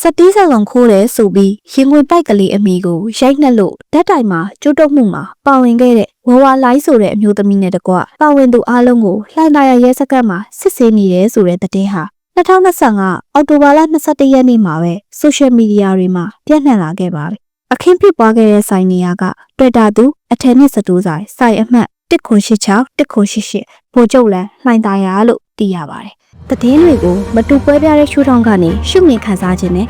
စတီးစလုံးခိုးတယ်ဆိုပြီးရင်ဝင်ပိုက်ကလေးအမိကိုရိုက်နှက်လို့ဓာတ်တိုင်မှာကျိုးတုပ်မှုမှာပါဝင်ခဲ့တဲ့ဝဝလိုင်းဆိုတဲ့အမျိုးသမီးနဲ့တကွပါဝင်သူအားလုံးကိုလှိုင်သာယာရဲစခန်းမှာစစ်ဆေးနေတယ်ဆိုတဲ့သတင်းဟာ2025အောက်တိုဘာလ22ရက်နေ့မှာပဲဆိုရှယ်မီဒီယာတွေမှာပြန့်နှံ့လာခဲ့ပါတယ်။အခင်းဖြစ်ပွားခဲ့တဲ့ဆိုင်နေရာကတွေ့တာသူအထက်နှစ်စတိုးဆိုင်ဆိုင်အမှတ်1986 1988ဗိုလ်ချုပ်လန်လှိုင်သာယာလို့သိရပါတယ်။ သတင်းတွေကိုမတူပွဲပြားတဲ့ရှုထောင့်ကနေရှုမြင်ခန်းစားခြင်းနဲ့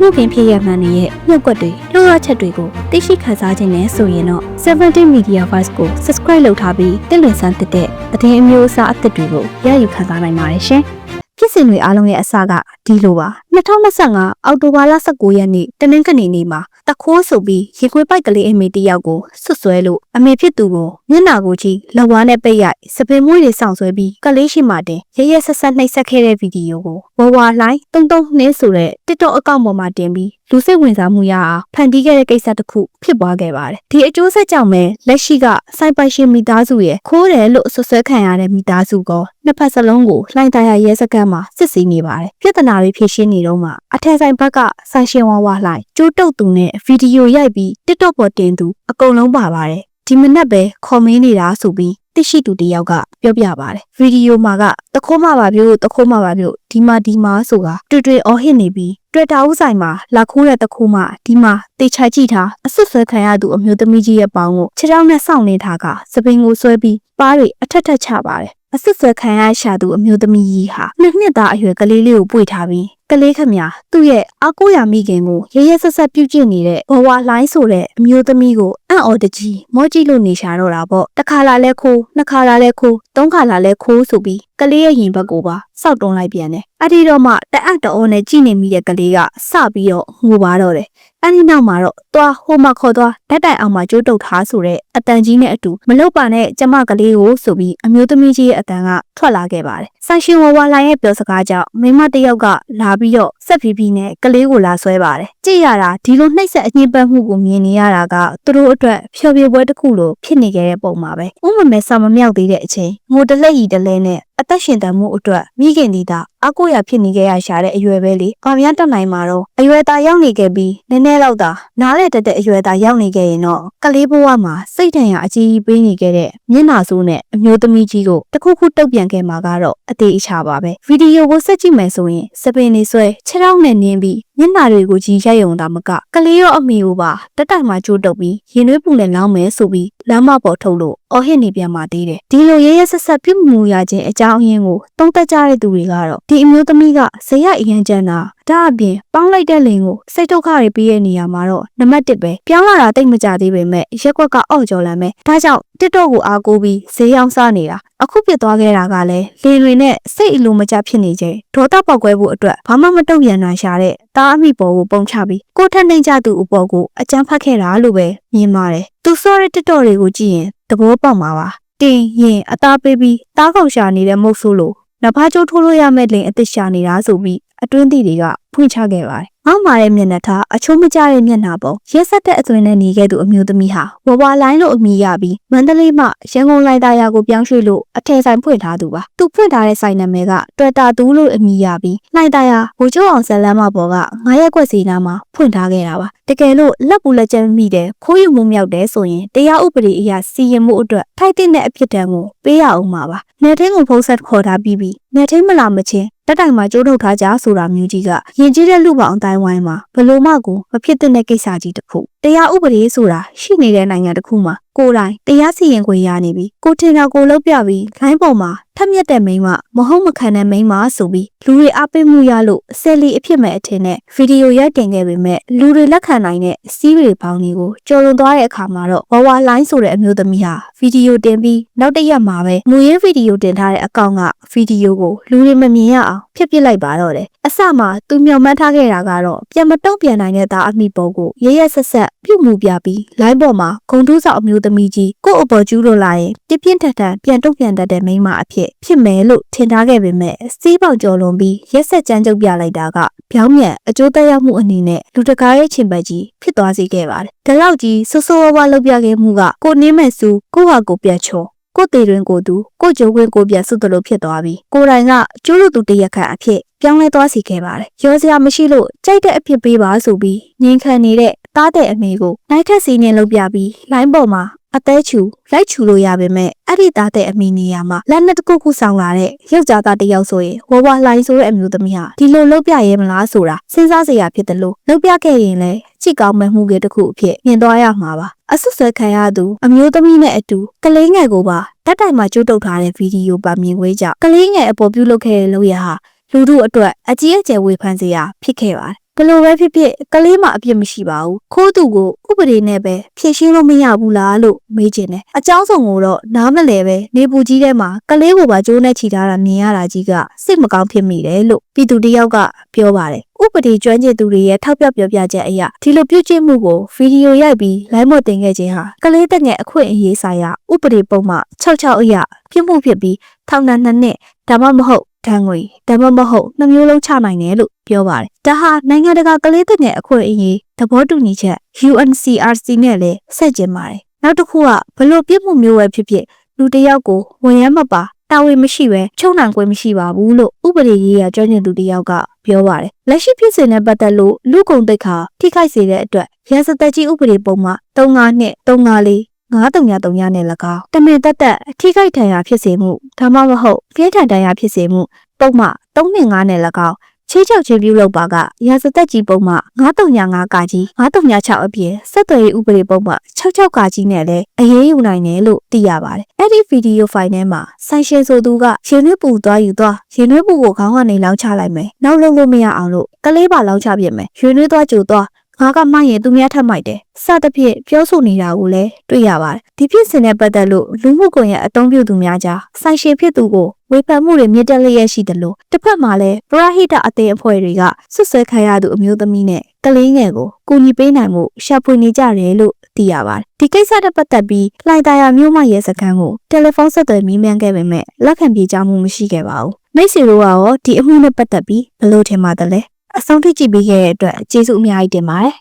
မှုခင်ဖြစ်ရမှန်တွေရဲ့မြုပ်ကွက်တွေလှုပ်ရချက်တွေကိုသိရှိခန်းစားခြင်းနဲ့ဆိုရင်တော့70 Media Voice ကို Subscribe လုပ်ထားပြီးတင်လွင်ဆန်းတက်တဲ့သတင်းအမျိုးအစားအသစ်တွေကိုရယူခန်းစားနိုင်ပါတယ်ရှင်။ဖြစ်စဉ်တွေအားလုံးရဲ့အစကဒီလိုပါ2025အောက်တိုဘာလ19ရက်နေ့တနင်္ဂနွေနေ့မှာ တခိုးဆိုပြီးရေခွေးပိုက်ကလေးအမေတယောက်ကိုဆွတ်ဆွဲလို့အမေဖြစ်သူကိုမျက်နာကိုကြည့်လက်ဝါးနဲ့ပိတ်ရိုက်စပင်မွေးတွေစောင့်ဆွဲပြီးကလေးရှိမှတင်ရရဆက်ဆက်နှိပ်စက်ခဲ့တဲ့ဗီဒီယိုကိုဝဝလှိုင်းတုံတုံနှင်းဆိုတဲ့ TikTok အကောင့်ပေါ်မှာတင်ပြီး လူစိတ်ဝင်စားမှုရအောင်ဖန်တီးခဲ့တဲ့ကိစ္စတစ်ခုဖြစ်ပွားခဲ့ပါတယ်ဒီအကျိုးဆက်ကြောင့်ပဲလက်ရှိကစိုက်ပိုင်ရှင်မိသားစုရဲ့ခိုးတယ်လို့ဆွဆွဲခံရတဲ့မိသားစုကနှစ်ဖက်စလုံးကိုလှိုင်းတရရဲစခန်းမှာစစ်ဆေးနေပါတယ်ပြဿနာတွေဖြေရှင်းနေတော့မှအထက်ဆိုင်ဘက်ကဆိုင်ရှင်ဝါဝါလှိုင်းကျိုးတုတ်သူနဲ့ဗီဒီယိုရိုက်ပြီး TikTok ပေါ်တင်သူအကုန်လုံးပါပါတယ်ဒီမနက်ပဲခေါ်မင်းနေတာဆိုပြီး သိရှိသူတယောက်ကပြောပြပါတယ်ဗီဒီယိုမှာကတခိုးမပါပြို့တခိုးမပါပြို့ဒီမှာဒီမှာဆိုတာတွေ့တွေ့အော်ဟစ်နေပြီးတွေ့တာဥဆိုင်မှာလာခိုးတဲ့တခိုးမဒီမှာတေချာကြည့်ထားအဆွတ်ဆွဲခံရသူအမျိုးသမီးကြီးရဲ့ပေါင်းကိုခြေထောက်နဲ့စောင့်နေတာကစပင်ကိုဆွဲပြီးပါးတွေအထက်ထက်ချပါတယ်အဆွတ်ဆွဲခံရရှာသူအမျိုးသမီးကြီးဟာနှစ်နှစ်သားအရွယ်ကလေးလေးကိုပွေထားပြီးကလေးခမညာသူ့ရဲ့အကိုရမိခင်ကိုရရဆက်ဆက်ပြုတ်ကျင့်နေတဲ့ဘဝလိုင်းဆိုတဲ့အမျိုးသမီးကို အံ့ဩတကြီးမောကြည့်လို့နေရှာတော့တာပေါ့တစ်ခါလာလဲခိုးနှစ်ခါလာလဲခိုးသုံးခါလာလဲခိုးဆိုပြီးကလေးရဲ့ရင်ဘက်ကိုပါစောက်တွန်းလိုက်ပြန်တယ်အဲ့ဒီတော့မှတအံ့တော်နဲ့ကြည်နေမိတဲ့ကလေးကစပြီးတော့ငိုပါတော့တယ်အဲ့ဒီနောက်မှာတော့သွားဟိုမှာခေါ်သွားဓာတ်တိုင်အောင်မှာကျိုးတုတ်ထားဆိုတဲ့အတန်ကြီးနဲ့အတူမလုတ်ပါနဲ့ကျမကလေးကိုဆိုပြီးအမျိုးသမီးကြီးရဲ့အတန်ကထွက်လာခဲ့ပါတယ်။ဆိုင်ရှင်ဝဝလိုင်းရဲ့ပြောစကားကြောင့်မိမတစ်ယောက်ကလာပြီးတော့ဆက်ဖီးဖီးနဲ့ကလေးကိုလာဆွဲပါတယ်။ကြည့်ရတာဒီလိုနှိပ်စက်အညစ်ပတ်မှုကိုမြင်နေရတာကသူတို့အတွက်ဖျော်ဖြေပွဲတစ်ခုလိုဖြစ်နေခဲ့တဲ့ပုံပါပဲ။ဥမမဲစာမမြောက်သေးတဲ့အချိန်ငိုတလက်ရီတလဲနဲ့ အသက်ရှင်တန်မှုအတွက်မိခင်ဒီတာအကိုရဖြစ်နေခဲ့ရရှာတဲ့အရွယ်ပဲလေ။ဘာများတက်နိုင်မှာတော့အရွယ်သားရောက်နေခဲ့ပြီးနည်းနည်းတော့သာနားလေတက်တဲ့အရွယ်သားရောက်နေခဲ့ရင်တော့ကလေးဘဝမှာစိတ်ထန်ရအကြီးကြီးပေးနေခဲ့တဲ့မျက်နာဆိုးနဲ့အမျိုးသမီးကြီးကိုတခုခုတုတ်ပြန်ခဲ့မှာကတော့အသေးအချာပါပဲ။ဗီဒီယိုကိုဆက်ကြည့်မယ်ဆိုရင်စပင်နေဆွဲခြေထောက်နဲ့နင်းပြီးမျက်နာတွေကိုကြီးရိုက်ရုံသာမကကလေးရောအမေကိုပါတက်တိုင်မှာကြိုးတုပ်ပြီးရင်သွေးပူနဲ့လောင်းမယ်ဆိုပြီးလမ်းမပေါ်ထုတ်လို့အော်ဟစ်နေပြန်มาသေးတယ်ဒီလိုရဲရဲဆက်ဆက်ပြုမှုရခြင်းအကြောင်းအရင်းကိုတုံးသက်ကြတဲ့သူတွေကတော့ဒီအမျိုးသမီးကဇေယအရန်ကျန်တာဒါအပြင်ပေါင်းလိုက်တဲ့လိန်ကိုစိတ်ဒုက္ခတွေပြီးရဲ့နေရာမှာတော့နံပါတ်1ပဲပြောင်းလာတာတိတ်မကြသေးပေမဲ့ရက်ကွက်ကအော့ကြော်လမ်းပဲဒါကြောင့်တစ်တော့ကိုအားကိုးပြီးဈေးရောက်စားနေတာအခုပြစ်သွားခဲ့တာကလည်းလေတွေနဲ့စိတ်အလိုမကျဖြစ်နေကြဒေါသပေါက်ကွဲဖို့အတွက်ဘာမှမတုံ့ပြန်နိုင်ရှာတဲ့တားအမိပေါ်ကိုပုံချပြီးကိုထက်နှိမ့်ကြသူအပေါ်ကိုအကြမ်းဖက်ခဲ့တာလို့ပဲမြင်ပါတယ်သူစောတဲ့တစ်တော့တွေကိုကြည့်ရင်သဘောပေါက်မှာပါ တင်ရင်အသားပေးပြီးတားကောင်ရှာနေတဲ့မုတ်ဆိုးလို့နဖားကျိုးထိုးလို့ရမဲ့လိန်အစ်စ်ရှာနေတာဆိုပြီးအတွင်းသီးတွေက ဖွင့်ချခဲ့ပါတယ်။ငေါမာတဲ့မျက်နှာထားအချိုးမကျတဲ့မျက်နှာပေါ်ရက်ဆက်တဲ့အသွင်နဲ့နေခဲ့သူအမျိုးသမီးဟာဝဝလိုင်းလို့အမည်ရပြီးမန္တလေးမှရန်ကုန်လိုက်သားရာကိုပြောင်းရွှေ့လို့အထည်ဆိုင်ဖွင့်ထားသူပါ။သူဖွင့်ထားတဲ့ဆိုင်နာမည်ကတွက်တာသူလို့အမည်ရပြီးလိုက်သားရာဘူချိုးအောင်ဇလန်းမပေါ်ကငါးရက်ကွက်စီနာမှာဖွင့်ထားခဲ့တာပါ။တကယ်လို့လက်ပူလက်ကျမိတဲ့ခိုးယူမှုမြောက်တယ်ဆိုရင်တရားဥပဒေအရစီရင်မှုအတွက်ထိုက်တဲ့အဖြစ်တမ်းကိုပေးရအောင်ပါပါ။နေထင်းကိုဖုံးဆက်ခေါ်ထားပြီးပြီးနေထင်းမလာမချင်းတက်တိုင်မှာကျိုးထုတ်ထားကြဆိုတာမျိုးကြီးကယဉ်ကျေးတဲ့လူပေါင်းအတိုင်းဝိုင်းမှာဘလို့မှကိုမဖြစ်တဲ့ကိစ္စကြီးတစ်ခု တရားဥပဒေဆိုတာရှိနေတဲ့နိုင်ငံတစ်ခုမှာကိုယ်တိုင်တရားစီရင်ခွင့်ရနေပြီကိုထင်တာကိုလုပ်ပြပြီးလိုင်းပေါ်မှာထက်မြက်တဲ့မိန်းမမဟုတ်မခံတဲ့မိန်းမဆိုပြီးလူတွေအားပေးမှုရလို့ဆယ်လီအဖြစ်မဲ့အထင်နဲ့ဗီဒီယိုရိုက်တင်ခဲ့ပေမဲ့လူတွေလက်ခံနိုင်တဲ့စီးရီပေါင်းတွေကိုကြော်လွန်သွားတဲ့အခါမှာတော့ဝဝလိုင်းဆိုတဲ့အမျိုးသမီးဟာဗီဒီယိုတင်ပြီးနောက်တစ်ရက်မှာပဲမူရင်းဗီဒီယိုတင်ထားတဲ့အကောင့်ကဗီဒီယိုကိုလူတွေမမြင်ရအောင်ဖျက်ပစ်လိုက်ပါတော့တယ်အစမှာသူမျှော်မှန်းထားခဲ့တာကတော့ပြန်မတုံ့ပြန်နိုင်တဲ့သားအမိပေါ်ကိုရရဆက်ဆက်ပြုတ်မှုပြပြီးလိုင်းပေါ်မှာဂုံထူးဆောင်အမျိုးသမီးကြီးကို့အပေါ်ကျူးလို့လာရင်ပြပြင်းထန်ထန်ပြန်တုံ့ပြန်တတ်တဲ့မိန်းမအဖြစ်ဖြစ်မယ်လို့ထင်ထားခဲ့ပေမဲ့စီးပေါက်ကျော်လွန်ပြီးရက်ဆက်ကြမ်းကြုတ်ပြလိုက်တာကပြောင်းမြန်အကျိုးသက်ရောက်မှုအနေနဲ့လူတကာရဲ့ချင်ပတ်ကြီးဖြစ်သွားစေခဲ့ပါတယ်။ဒါလောက်ကြီးဆိုးဆိုးဝါးဝါလှုပ်ပြခဲ့မှုကကိုနင်းမဲ့စုကိုဟာကိုပြတ်ချောကိုတေတွင်ကိုသူကိုကြိုးခွင်းကိုပြတ်ဆုတ်တယ်လို့ဖြစ်သွားပြီးကိုတိုင်ကကျိုးလို့သူတရက်ခန့်အဖြစ်ပြောင်းလဲသွားစေခဲ့ပါတယ်။ရောစရာမရှိလို့ကြိုက်တဲ့အဖြစ်ပေးပါဆိုပြီးငင်းခံနေတဲ့ တားတဲ့အမေကိုနိုင်ထက်စီးနေလုပ်ပြပြီးလိုင်းပေါ်မှာအသေးချူလိုက်ချူလို့ရပါမဲ့အဲ့ဒီသားတဲ့အမိနေရာမှာလက်နဲ့တစ်ခုခုဆောင်လာတဲ့ယောက်ျားသားတစ်ယောက်ဆိုရင်ဝဝလိုင်းဆိုတဲ့အမျိုးသမီးဟာဒီလိုလုပ်ပြရဲမလားဆိုတာစဉ်းစားစရာဖြစ်တယ်လို့လုပ်ပြခဲ့ရင်လည်းကြည့်ကောင်းမှမှုကတစ်ခုအဖြစ်မြင်သွားရမှာပါအဆုဆွဲခံရသူအမျိုးသမီးနဲ့အတူကလေးငယ်ကိုပါတက်တိုင်မှာကျုပ်တုပ်ထားတဲ့ဗီဒီယိုပါမြင်ခွေးကြောင့်ကလေးငယ်အပေါ်ပြုလုပ်ခဲ့တဲ့လုပ်ရဟာလူတို့အတွက်အကြီးအကျယ်ဝေဖန်စရာဖြစ်ခဲ့ပါတယ် ဘလို့ပဲဖြစ်ဖြစ်ကလေးမအပြစ်မရှိပါဘူးခိုးသူကိုဥပဒေနဲ့ပဲဖြည့်ရှင်းလို့မရဘူးလားလို့မေးချင်တယ်အကြောင်းစုံကိုတော့နားမလဲပဲနေပူကြီးထဲမှာကလေးကိုပါကြိုးနဲ့ချီထားတာမြင်ရတာကြီးကစိတ်မကောင်းဖြစ်မိတယ်လို့ပြည်သူတယောက်ကပြောပါတယ်ဥပဒေကျွမ်းကျင်သူတွေရဲ့ထောက်ပြပြောပြချက်အရဒီလိုပြုကျင့်မှုကိုဗီဒီယိုရိုက်ပြီးလိုင်းမော့တင်ခဲ့ခြင်းဟာကလေးတက်ငယ်အခွင့်အရေးဆိုင်ရာဥပဒေပုံမှ66အရပြစ်မှုဖြစ်ပြီးထောင်ဒဏ်2နှစ်ဒါမှမဟုတ် ဒဏ်ငွေဒါမှမဟုတ်နှမျိုးလုံးချနိုင်တယ်လို့ပြောပါတယ်။ဒါဟာနိုင်ငံတကာကလေးတက်ငယ်အခွင့်အရေးသဘောတူညီချက် UNCRC နဲ့လည်းဆက်ကျင်ပါတယ်။နောက်တစ်ခုကဘလို့ပြစ်မှုမျိုးပဲဖြစ်ဖြစ်လူတစ်ယောက်ကိုဝင်ရမပါတာဝန်မရှိပဲချုံနှံခွင့်မရှိပါဘူးလို့ဥပဒေရေးရာကျွမ်းကျင်သူတစ်ယောက်ကပြောပါတယ်။လက်ရှိဖြစ်စဉ်နဲ့ပတ်သက်လို့လူကုန်တိတ်ခါထိခိုက်စေတဲ့အတွက်ရန်စသက်ကြီးဥပဒေပုံမှ35နှစ်354 9333နဲ့၎င်းတမင်တက်တက်အထိခိုက်ဒဏ်ရာဖြစ်စေမှုဒါမှမဟုတ်ပြင်းထန်ဒဏ်ရာဖြစ်စေမှုပုံမှ35နဲ့၎င်းချေးချောက်ချင်းပြုလုပ်ပါကရာဇသက်ကြီးပုံမှ935ကကြီး936အပြင်ဆက်သွယ်ရေးဥပဒေပုံမှ66ကကြီးနဲ့လည်းအရေးယူနိုင်တယ်လို့သိရပါတယ်။အဲ့ဒီဗီဒီယိုဖိုင်ထဲမှာဆိုင်ရှင်ဆိုသူကရင်နှွေးပူသွားယူသွားရင်နှွေးပူကိုခေါင်းကနေလောင်းချလိုက်မယ်။နောက်လုံးလို့မရအောင်လို့ကလေးပါလောင်းချပြစ်မယ်။ရင်နှွေးသွားကြိုသွား ငါကမှရင်သူများထပ်မိုက်တယ်စသဖြင့်ပြောဆိုနေတာကိုလည်းတွေ့ရပါတယ်ဒီဖြစ်စဉ်နဲ့ပတ်သက်လို့လူမှုကွန်ရက်အသုံးပြုသူများကြားဆိုင်ရှင်ဖြစ်သူကိုဝေဖန်မှုတွေမြင့်တက်လျက်ရှိတယ်လို့တစ်ဖက်မှာလည်းပရဟိတအသင်းအဖွဲ့တွေကဆွဆွဲခံရသူအမျိုးသမီးနဲ့ကလေးငယ်ကိုကူညီပေးနိုင်မှုရှာဖွေနေကြတယ်လို့သိရပါတယ်ဒီကိစ္စနဲ့ပတ်သက်ပြီးလှိုင်သာယာမြို့မရဲစခန်းကိုတယ်လီဖုန်းဆက်သွယ်မေးမြန်းခဲ့ပေမဲ့လက်ခံပြေကြားမှုမရှိခဲ့ပါဘူးမိတ်ဆွေတို့ကရောဒီအမှုနဲ့ပတ်သက်ပြီးဘယ်လိုထင်ပါသလဲ အဆုံးထိကြည့်ပေးခဲ့တဲ့အတွက်ကျေးဇူးအများကြီးတင်ပါတယ်